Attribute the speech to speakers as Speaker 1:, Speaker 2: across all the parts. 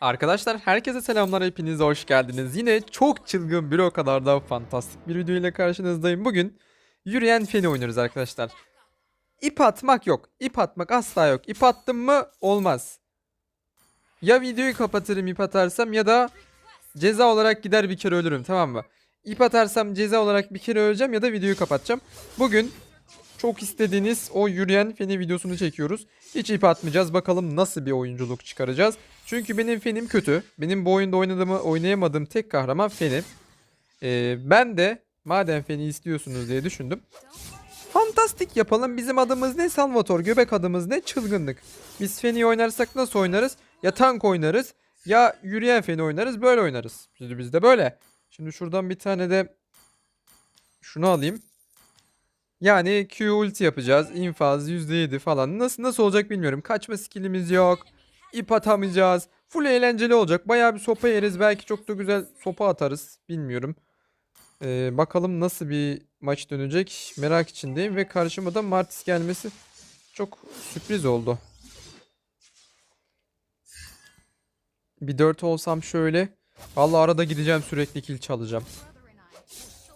Speaker 1: Arkadaşlar herkese selamlar hepiniz hoş geldiniz. Yine çok çılgın bir o kadar da fantastik bir video ile karşınızdayım. Bugün yürüyen feni oynuyoruz arkadaşlar. İp atmak yok. İp atmak asla yok. İp attım mı olmaz. Ya videoyu kapatırım ip atarsam ya da ceza olarak gider bir kere ölürüm tamam mı? İp atarsam ceza olarak bir kere öleceğim ya da videoyu kapatacağım. Bugün çok istediğiniz o yürüyen feni videosunu çekiyoruz. Hiç ip atmayacağız. Bakalım nasıl bir oyunculuk çıkaracağız. Çünkü benim fenim kötü. Benim bu oyunda oynadığımı oynayamadığım tek kahraman fenim. Ee, ben de madem feni istiyorsunuz diye düşündüm. Fantastik yapalım. Bizim adımız ne? Salvator. Göbek adımız ne? Çılgınlık. Biz feni oynarsak nasıl oynarız? Ya tank oynarız ya yürüyen feni oynarız. Böyle oynarız. Biz de böyle. Şimdi şuradan bir tane de şunu alayım. Yani Q ulti yapacağız. İnfaz %7 falan. Nasıl nasıl olacak bilmiyorum. Kaçma skillimiz yok. İp atamayacağız. Full eğlenceli olacak. Bayağı bir sopa yeriz. Belki çok da güzel sopa atarız. Bilmiyorum. Ee, bakalım nasıl bir maç dönecek. Merak içindeyim. Ve karşıma da Martis gelmesi çok sürpriz oldu. Bir 4 olsam şöyle. Vallahi arada gideceğim sürekli kill çalacağım.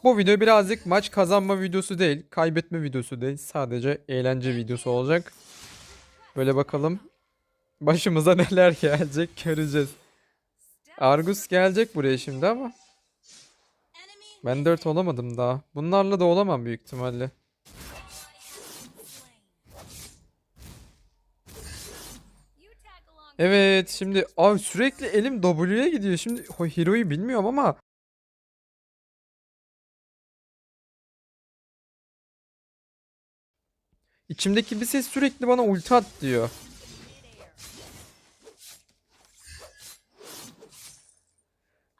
Speaker 1: Bu video birazcık maç kazanma videosu değil, kaybetme videosu değil. Sadece eğlence videosu olacak. Böyle bakalım başımıza neler gelecek göreceğiz. Argus gelecek buraya şimdi ama ben 4 olamadım daha. Bunlarla da olamam büyük ihtimalle. Evet şimdi abi sürekli elim W'ye gidiyor. Şimdi o Hero'yu bilmiyorum ama İçimdeki bir ses sürekli bana ulti at diyor.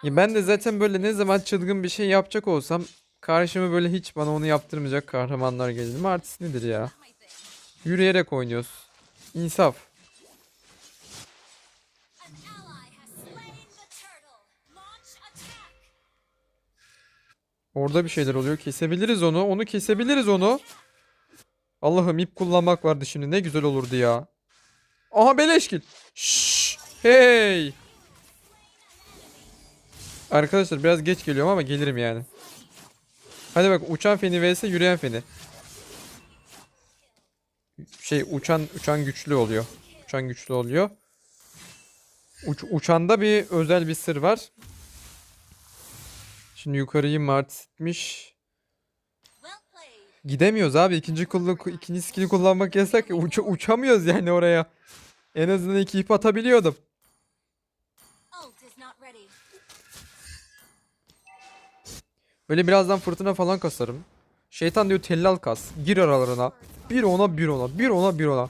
Speaker 1: Ya ben de zaten böyle ne zaman çılgın bir şey yapacak olsam karşıma böyle hiç bana onu yaptırmayacak kahramanlar gelir. Artist nedir ya? Yürüyerek oynuyoruz. İnsaf. Orada bir şeyler oluyor. Kesebiliriz onu. Onu kesebiliriz onu. Allah'ım ip kullanmak vardı şimdi. Ne güzel olurdu ya. Aha beleşkil. Şşş. Hey. Arkadaşlar biraz geç geliyorum ama gelirim yani. Hadi bak uçan feni vs yürüyen feni. Şey uçan uçan güçlü oluyor. Uçan güçlü oluyor. Uç, uçanda bir özel bir sır var. Şimdi yukarıyı martitmiş. Gidemiyoruz abi. İkinci kullu ikinci skill'i kullanmak yasak. Uç uçamıyoruz yani oraya. En azından iki ip atabiliyordum. Böyle birazdan fırtına falan kasarım. Şeytan diyor tellal kas. Gir aralarına. Bir ona bir ona. Bir ona bir ona.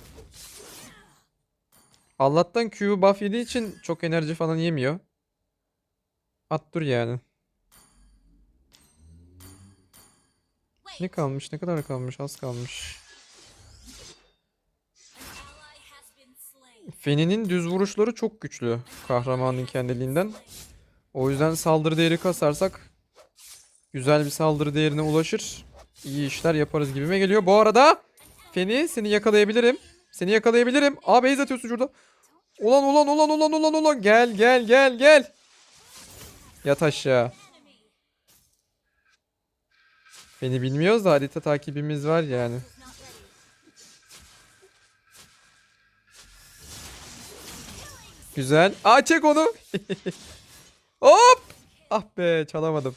Speaker 1: Allah'tan Q buff yediği için çok enerji falan yemiyor. At dur yani. Ne kalmış? Ne kadar kalmış? Az kalmış. Feni'nin düz vuruşları çok güçlü. Kahramanın kendiliğinden. O yüzden saldırı değeri kasarsak güzel bir saldırı değerine ulaşır. İyi işler yaparız gibime geliyor. Bu arada Feni seni yakalayabilirim. Seni yakalayabilirim. Aa base atıyorsun şurada. Ulan ulan ulan ulan ulan ulan. Gel gel gel gel. Yat aşağı. Beni bilmiyoruz da harita takibimiz var yani. Güzel. Aa çek onu. Hop. Ah be çalamadım.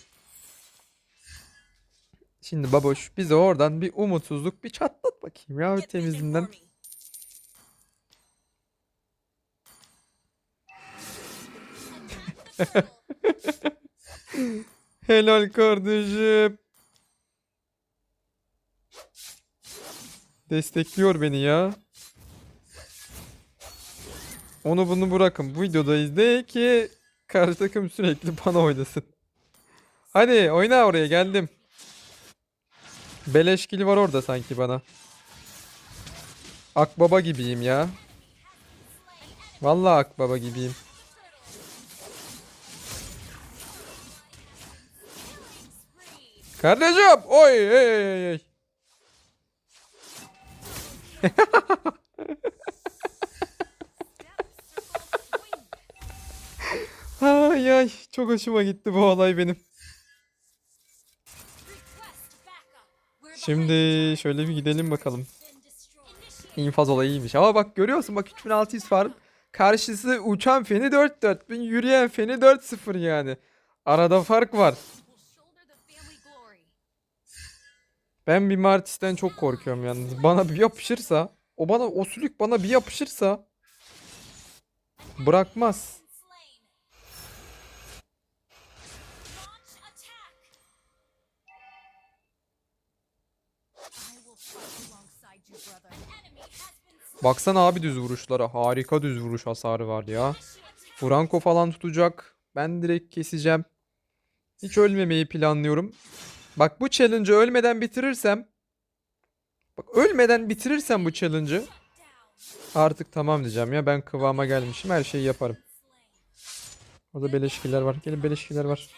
Speaker 1: Şimdi baboş bize oradan bir umutsuzluk bir çatlat bakayım ya temizinden. Helal kardeşim. Destekliyor beni ya. Onu bunu bırakın. Bu videoda izle ki karşı takım sürekli bana oynasın. Hadi oyna oraya geldim. Beleşkili var orada sanki bana. Akbaba gibiyim ya. Vallahi akbaba gibiyim. Kardeşim. Oy ey ey ey. Ay ay çok hoşuma gitti bu olay benim. Şimdi şöyle bir gidelim bakalım. İnfaz olayı iyiymiş. Ama bak görüyorsun bak 3600 var. Karşısı uçan feni 4-4000, yürüyen feni 4-0 yani. Arada fark var. Ben bir Martis'ten çok korkuyorum yalnız. Bana bir yapışırsa, o bana o sülük bana bir yapışırsa bırakmaz. Baksana abi düz vuruşlara. Harika düz vuruş hasarı var ya. Franco falan tutacak. Ben direkt keseceğim. Hiç ölmemeyi planlıyorum. Bak bu challenge'ı ölmeden bitirirsem Bak ölmeden bitirirsem bu challenge'ı artık tamam diyeceğim ya ben kıvama gelmişim her şeyi yaparım. Orada beleşkiler var. Gelin beleşkiler var.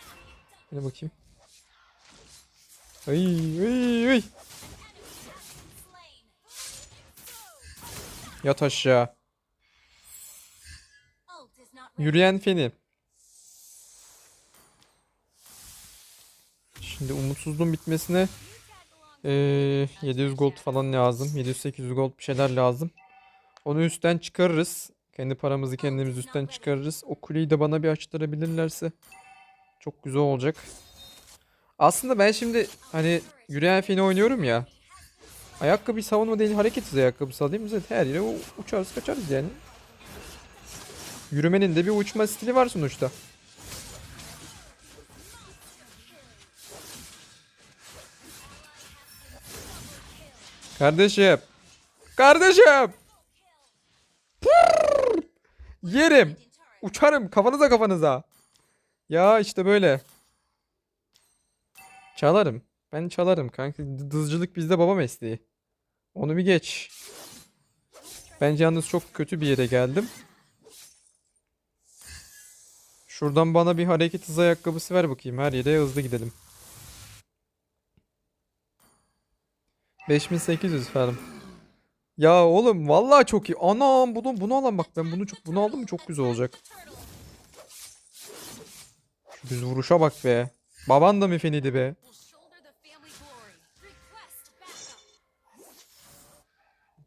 Speaker 1: Gelin bakayım. Ay ay ay. Yat aşağı. Yürüyen feni. Şimdi umutsuzluğun bitmesine eee, 700 gold falan lazım. 700-800 gold bir şeyler lazım. Onu üstten çıkarırız. Kendi paramızı kendimiz üstten çıkarırız. O kuleyi de bana bir açtırabilirlerse çok güzel olacak. Aslında ben şimdi hani yürüyen feni oynuyorum ya. Ayakkabı savunma değil hareket hızı ayakkabısı alayım. Zaten her yere uçarız kaçarız yani. Yürümenin de bir uçma stili var sonuçta. Kardeşim. Kardeşim. Pırr. Yerim. Uçarım kafanıza kafanıza. Ya işte böyle. Çalarım. Ben çalarım kanka. Dızcılık bizde baba mesleği. Onu bir geç. Bence yalnız çok kötü bir yere geldim. Şuradan bana bir hareket hızı ayakkabısı ver bakayım. Her yere hızlı gidelim. 5800 falan. Ya oğlum vallahi çok iyi. Anam bunu bunu alan bak ben bunu çok bunu aldım çok güzel olacak. Şu vuruşa bak be. Baban da mı feniydi be?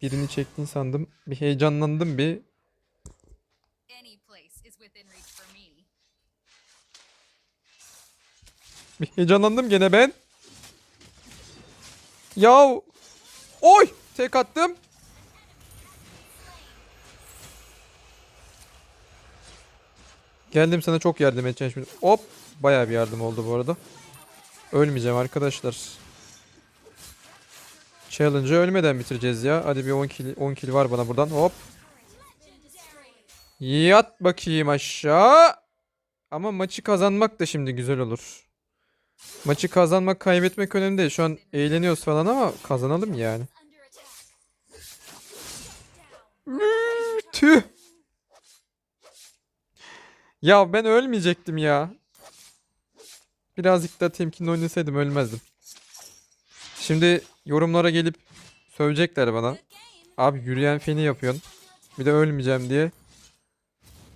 Speaker 1: Birini çektin sandım. Bir heyecanlandım bir. Bir heyecanlandım gene ben. Yav. Oy! Tek attım. Geldim sana çok yardım edeceğim şimdi. Hop. Bayağı bir yardım oldu bu arada. Ölmeyeceğim arkadaşlar. Challenge'ı ölmeden bitireceğiz ya. Hadi bir 10 kill, 10 kill var bana buradan. Hop. Yat bakayım aşağı. Ama maçı kazanmak da şimdi güzel olur. Maçı kazanmak kaybetmek önemli değil. Şu an eğleniyoruz falan ama kazanalım yani. Tüh. Ya ben ölmeyecektim ya. Birazcık da temkinli oynasaydım ölmezdim. Şimdi yorumlara gelip sövecekler bana. Abi yürüyen feni yapıyorsun. Bir de ölmeyeceğim diye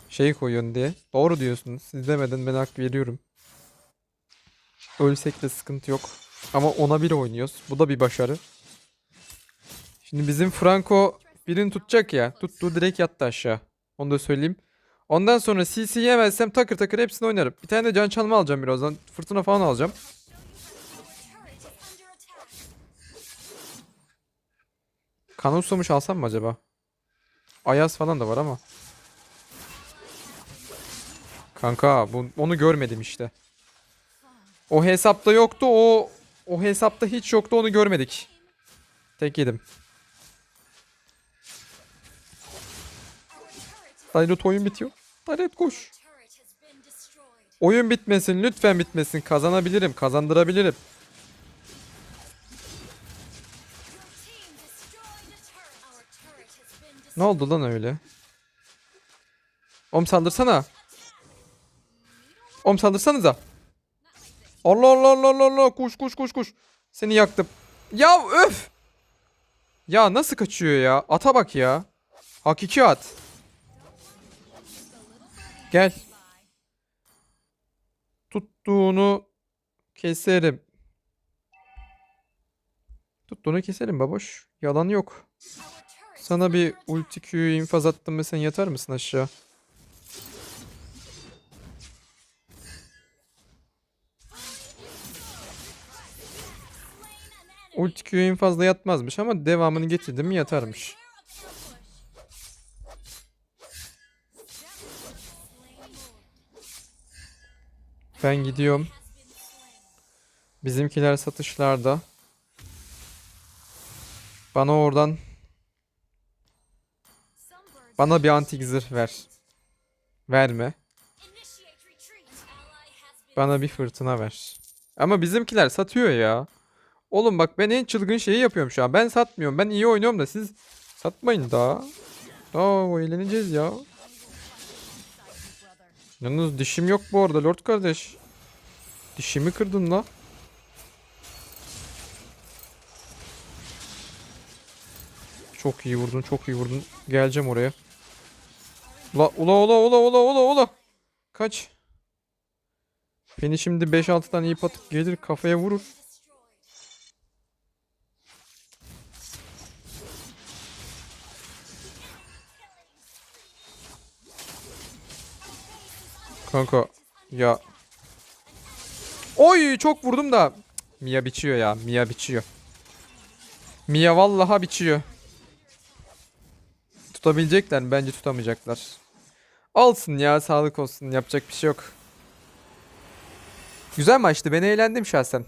Speaker 1: şey koyuyorsun diye. Doğru diyorsunuz. Siz demeden ben hak veriyorum. Ölsek de sıkıntı yok. Ama ona bir oynuyoruz. Bu da bir başarı. Şimdi bizim Franco birini tutacak ya. Tuttu direkt yattı aşağı. Onu da söyleyeyim. Ondan sonra CC yemezsem takır takır hepsini oynarım. Bir tane de can çalma alacağım birazdan. Fırtına falan alacağım. Kan uslamış alsam mı acaba? Ayaz falan da var ama. Kanka bu, onu görmedim işte. O hesapta yoktu. O o hesapta hiç yoktu. Onu görmedik. Tek yedim. Dairot oyun bitiyor. Dairot koş. Oyun bitmesin. Lütfen bitmesin. Kazanabilirim. Kazandırabilirim. Ne oldu lan öyle? Om saldırsana. Om saldırsanıza. Allah Allah Allah Allah koş koş koş koş. Seni yaktım. Ya öf. Ya nasıl kaçıyor ya? Ata bak ya. Hakiki at. Gel. Tuttuğunu keserim. Tuttuğunu keserim baboş. Yalan yok. Sana bir ulti Q infaz attım mı sen yatar mısın aşağı? Ulti Q infazda yatmazmış ama devamını getirdim mi yatarmış. Ben gidiyorum. Bizimkiler satışlarda. Bana oradan bana bir antik zırh ver. Verme. Bana bir fırtına ver. Ama bizimkiler satıyor ya. Oğlum bak ben en çılgın şeyi yapıyorum şu an. Ben satmıyorum. Ben iyi oynuyorum da siz satmayın daha. Daha eğleneceğiz ya. Yalnız dişim yok bu arada Lord kardeş. Dişimi kırdın la. Çok iyi vurdun, çok iyi vurdun. Geleceğim oraya. La ula ula ula ula ula ula. Kaç. Beni şimdi 5-6 tane ip atıp gelir kafaya vurur. Kanka ya. Oy çok vurdum da. Mia biçiyor ya. Mia biçiyor. Mia vallaha biçiyor. Tutabilecekler? Bence tutamayacaklar. Alsın ya sağlık olsun. Yapacak bir şey yok. Güzel maçtı. Ben eğlendim şahsen.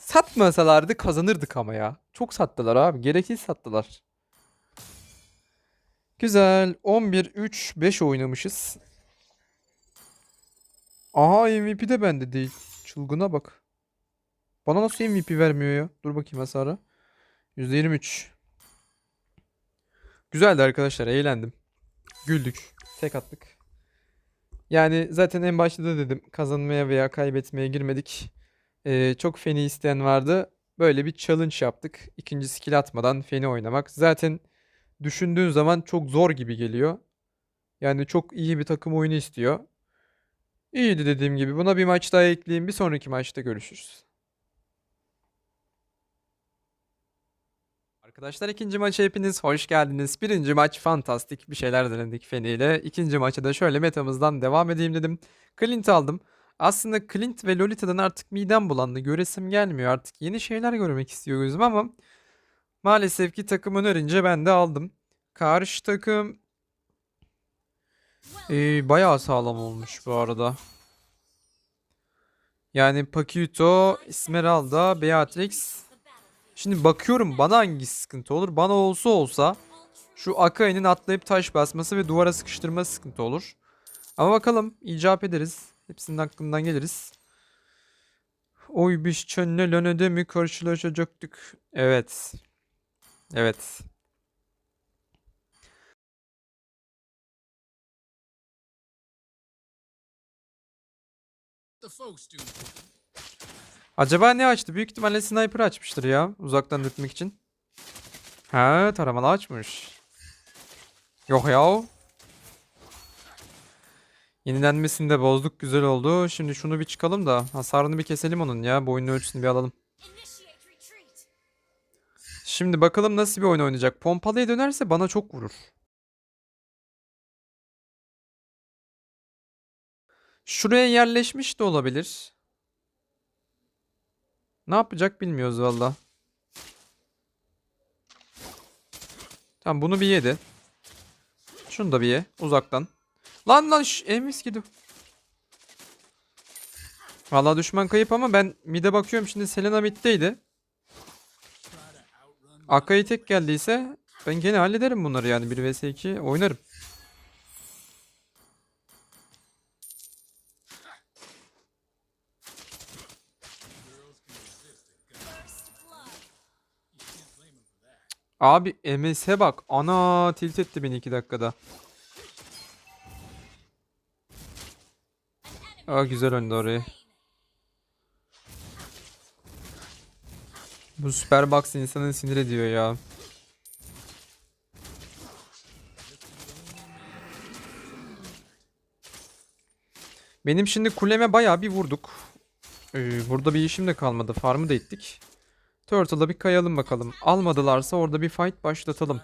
Speaker 1: Satmasalardı kazanırdık ama ya. Çok sattılar abi. Gereksiz sattılar. Güzel. 11-3-5 oynamışız. Aha MVP de bende değil. Çılgına bak. Bana nasıl MVP vermiyor ya? Dur bakayım hasara. %23. Güzeldi arkadaşlar. Eğlendim. Güldük. Tek attık. Yani zaten en başta da dedim. Kazanmaya veya kaybetmeye girmedik. Ee, çok feni isteyen vardı. Böyle bir challenge yaptık. İkinci skill atmadan feni oynamak. Zaten düşündüğün zaman çok zor gibi geliyor. Yani çok iyi bir takım oyunu istiyor. İyiydi dediğim gibi. Buna bir maç daha ekleyeyim. Bir sonraki maçta görüşürüz. Arkadaşlar ikinci maça hepiniz hoş geldiniz. Birinci maç fantastik bir şeyler denedik Feni ile. İkinci maça da şöyle metamızdan devam edeyim dedim. Clint aldım. Aslında Clint ve Lolita'dan artık midem bulandı. Göresim gelmiyor artık. Yeni şeyler görmek istiyor gözüm ama maalesef ki takım önerince ben de aldım. Karşı takım ee, bayağı sağlam olmuş bu arada. Yani Paquito, Esmeralda, Beatrix. Şimdi bakıyorum bana hangisi sıkıntı olur. Bana olsa olsa şu Akai'nin atlayıp taş basması ve duvara sıkıştırması sıkıntı olur. Ama bakalım icap ederiz. Hepsinin hakkından geliriz. Oy biz çönle lönede mi karşılaşacaktık? Evet. Evet. Acaba ne açtı? Büyük ihtimalle sniper açmıştır ya. Uzaktan etmek için. Ha taramalı açmış. Yok ya. Yenilenmesini de bozduk. Güzel oldu. Şimdi şunu bir çıkalım da hasarını bir keselim onun ya. Boyunun ölçüsünü bir alalım. Şimdi bakalım nasıl bir oyun oynayacak. Pompalıya dönerse bana çok vurur. Şuraya yerleşmiş de olabilir. Ne yapacak bilmiyoruz valla. Tamam bunu bir yedi. Şunu da bir ye uzaktan. Lan lan şş, emis gidi. Valla düşman kayıp ama ben mide bakıyorum şimdi Selena middeydi. Akai'yi tek geldiyse ben gene hallederim bunları yani 1 vs 2 oynarım. Abi MS'e bak. Ana tilt etti beni 2 dakikada. Aa güzel öndü orayı. Bu süper box insanı sinir ediyor ya. Benim şimdi kuleme bayağı bir vurduk. Ee, burada bir işim de kalmadı. Farmı da ettik. Turtle'a bir kayalım bakalım. Almadılarsa orada bir fight başlatalım.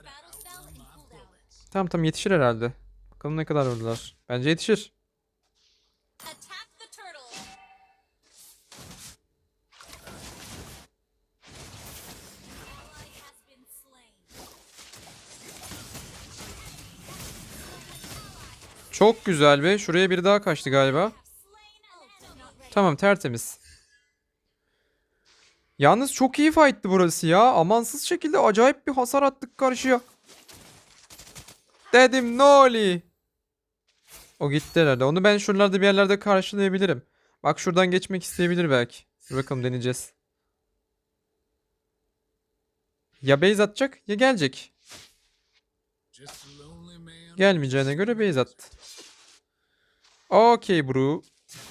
Speaker 1: Tamam tamam yetişir herhalde. Bakalım ne kadar vurdular. Bence yetişir. Çok güzel be. Şuraya biri daha kaçtı galiba. Tamam tertemiz. Yalnız çok iyi fight'tı burası ya. Amansız şekilde acayip bir hasar attık karşıya. Dedim Noli. O gitti herhalde. Onu ben şuralarda bir yerlerde karşılayabilirim. Bak şuradan geçmek isteyebilir belki. Dur bakalım deneyeceğiz. Ya base atacak ya gelecek. Gelmeyeceğine göre base attı. Okey bro.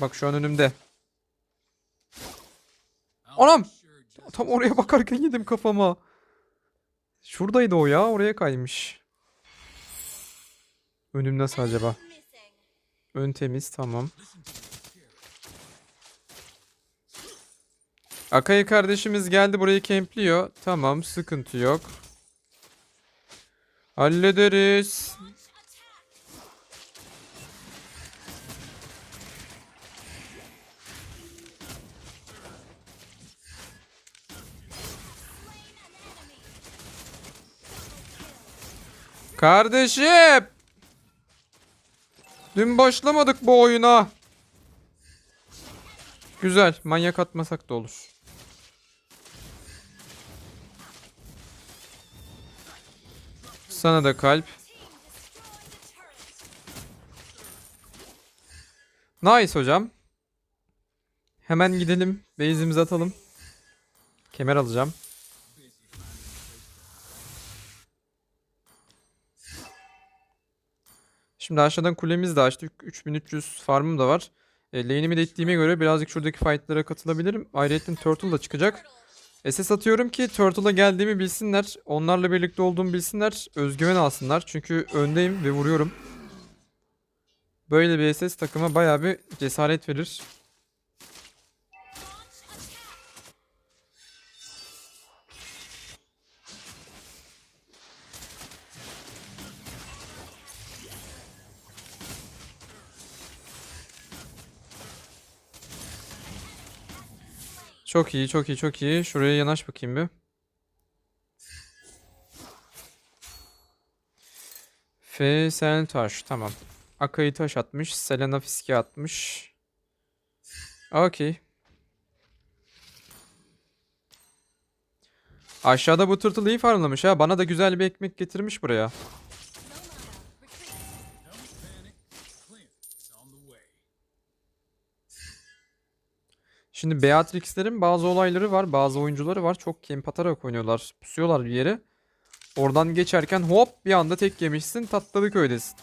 Speaker 1: Bak şu an önümde. Anam! Tam oraya bakarken yedim kafama. Şuradaydı o ya. Oraya kaymış. Önüm nasıl acaba? Ön temiz tamam. Akay kardeşimiz geldi burayı kempliyor. Tamam sıkıntı yok. Hallederiz. Kardeşim. Dün başlamadık bu oyuna. Güzel. Manyak atmasak da olur. Sana da kalp. Nice hocam. Hemen gidelim. Base'imizi atalım. Kemer alacağım. Şimdi aşağıdan kulemizi de açtık. 3300 farmım da var. E, lane'imi de ittiğime göre birazcık şuradaki fight'lara katılabilirim. Ayrıca Turtle da çıkacak. SS atıyorum ki Turtle'a geldiğimi bilsinler. Onlarla birlikte olduğumu bilsinler. Özgüven alsınlar. Çünkü öndeyim ve vuruyorum. Böyle bir SS takıma bayağı bir cesaret verir. Çok iyi, çok iyi, çok iyi. Şuraya yanaş bakayım bir. F Selen taş. Tamam. Akayı taş atmış. Selena fiske atmış. Okey. Aşağıda bu tırtıl iyi farmlamış ha. Bana da güzel bir ekmek getirmiş buraya. Şimdi Beatrix'lerin bazı olayları var. Bazı oyuncuları var. Çok kemp atarak oynuyorlar. Pusuyorlar bir yere. Oradan geçerken hop bir anda tek yemişsin. Tatladı köydesin.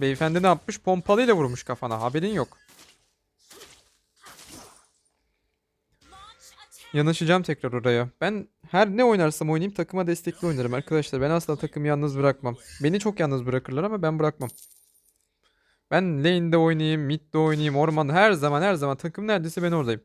Speaker 1: Beyefendi ne yapmış? Pompalıyla vurmuş kafana. Haberin yok. Yanaşacağım tekrar oraya. Ben her ne oynarsam oynayayım takıma destekli oynarım arkadaşlar. Ben asla takımı yalnız bırakmam. Beni çok yalnız bırakırlar ama ben bırakmam. Ben lane'de oynayayım, mid'de oynayayım, ormanda her zaman her zaman takım neredeyse ben oradayım.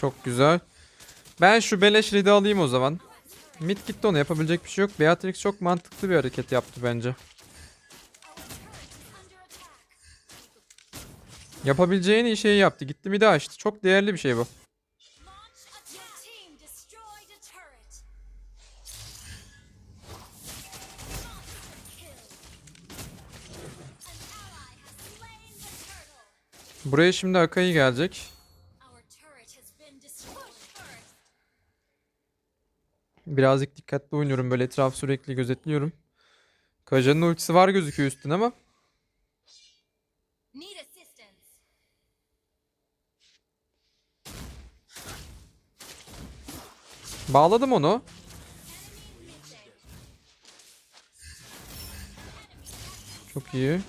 Speaker 1: Çok güzel. Ben şu beleş red'i alayım o zaman. Mid gitti ona yapabilecek bir şey yok. Beatrix çok mantıklı bir hareket yaptı bence. Yapabileceğin iyi şeyi yaptı. Gitti mid'i açtı. Çok değerli bir şey bu. Buraya şimdi Akai gelecek. Birazcık dikkatli oynuyorum. Böyle etrafı sürekli gözetliyorum. Kaja'nın ultisi var gözüküyor üstüne ama. Bağladım onu. Çok iyi.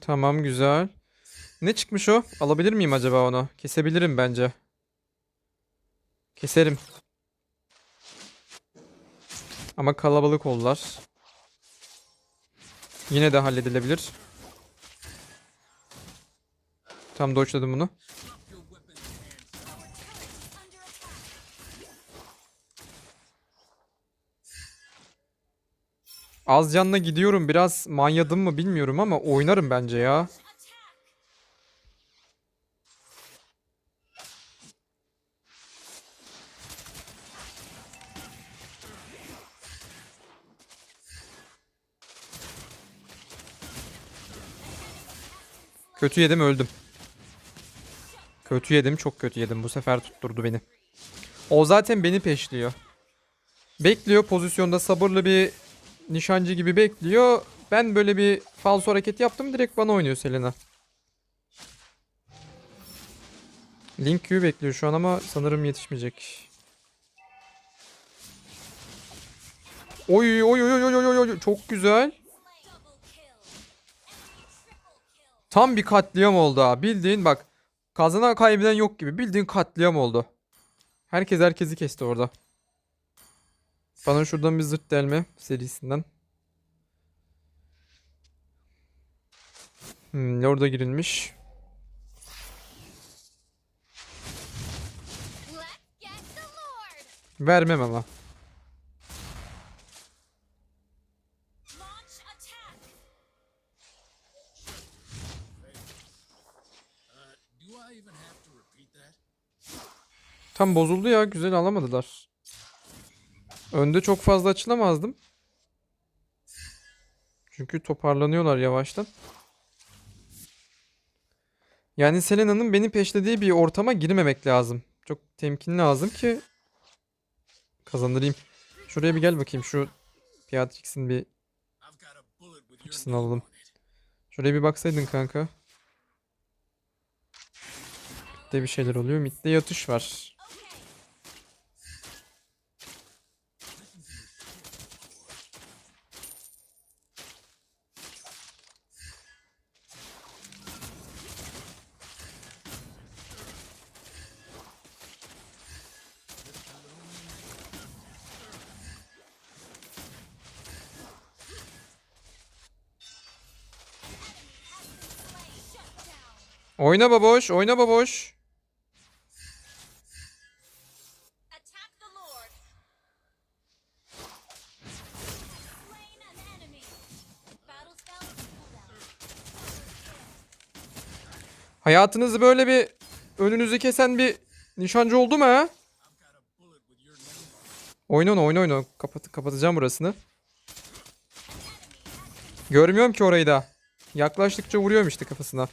Speaker 1: Tamam güzel. Ne çıkmış o? Alabilir miyim acaba onu? Kesebilirim bence. Keserim. Ama kalabalık oldular. Yine de halledilebilir. Tam dodge'ladım bunu. Az canla gidiyorum. Biraz manyadım mı bilmiyorum ama oynarım bence ya. Kötü yedim öldüm. Kötü yedim çok kötü yedim. Bu sefer tutturdu beni. O zaten beni peşliyor. Bekliyor pozisyonda sabırlı bir nişancı gibi bekliyor. Ben böyle bir falso hareket yaptım direkt bana oynuyor Selena. Link Q bekliyor şu an ama sanırım yetişmeyecek. Oy oy oy oy oy oy çok güzel. Tam bir katliam oldu ha. Bildiğin bak kazanan kaybeden yok gibi. Bildiğin katliam oldu. Herkes herkesi kesti orada. Bana şuradan bir zırt delme serisinden. Hmm, orada girilmiş. Vermem ama. Tam bozuldu ya. Güzel alamadılar. Önde çok fazla açılamazdım. Çünkü toparlanıyorlar yavaştan. Yani Selena'nın beni peşlediği bir ortama girmemek lazım. Çok temkinli lazım ki kazandırayım. Şuraya bir gel bakayım. Şu Beatrix'in bir Açısını alalım. Şuraya bir baksaydın kanka. Mid'de bir şeyler oluyor. Mid'de yatış var. Oyna baboş, oyna baboş. Hayatınızı böyle bir önünüzü kesen bir nişancı oldu mu ha? Oyna onu, oyna oyna. Kapat, kapatacağım burasını. Görmüyorum ki orayı da. Yaklaştıkça vuruyorum işte kafasına.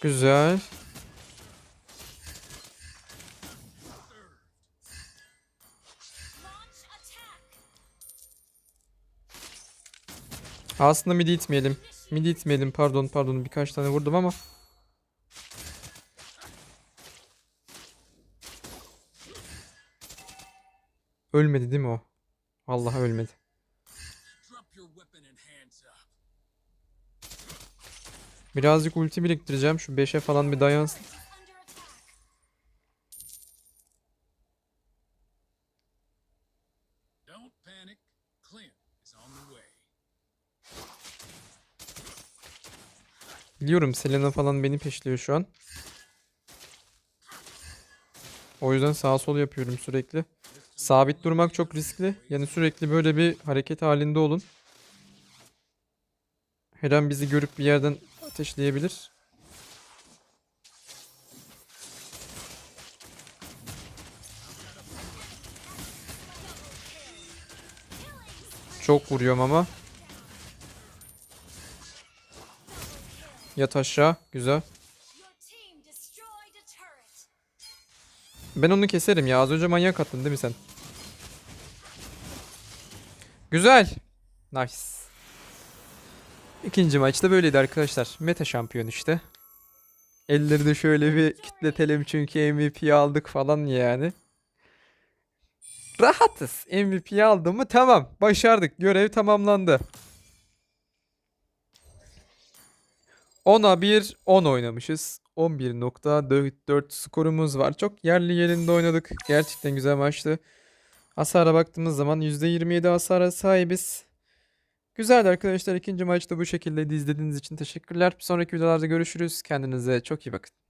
Speaker 1: Güzel. Aslında midi itmeyelim. Midi itmeyelim pardon pardon birkaç tane vurdum ama. Ölmedi değil mi o? Vallahi ölmedi. Birazcık ulti biriktireceğim. Şu 5'e falan bir dayansın. Biliyorum Selena falan beni peşliyor şu an. O yüzden sağ sol yapıyorum sürekli. Sabit durmak çok riskli. Yani sürekli böyle bir hareket halinde olun. Her an bizi görüp bir yerden ateşleyebilir. Çok vuruyorum ama. Yat aşağı. Güzel. Ben onu keserim ya. Az önce manyak attın değil mi sen? Güzel. Nice. İkinci maçta böyleydi arkadaşlar. Meta şampiyon işte. Elleri de şöyle bir kitletelim çünkü MVP'yi aldık falan yani. Rahatız. MVP'yi aldım mı tamam. Başardık. Görev tamamlandı. 10'a 1, 10 oynamışız. 11.4 skorumuz var. Çok yerli yerinde oynadık. Gerçekten güzel maçtı. Hasara baktığımız zaman %27 hasara sahibiz. Güzeldi arkadaşlar. İkinci maçta bu şekilde izlediğiniz için teşekkürler. Bir sonraki videolarda görüşürüz. Kendinize çok iyi bakın.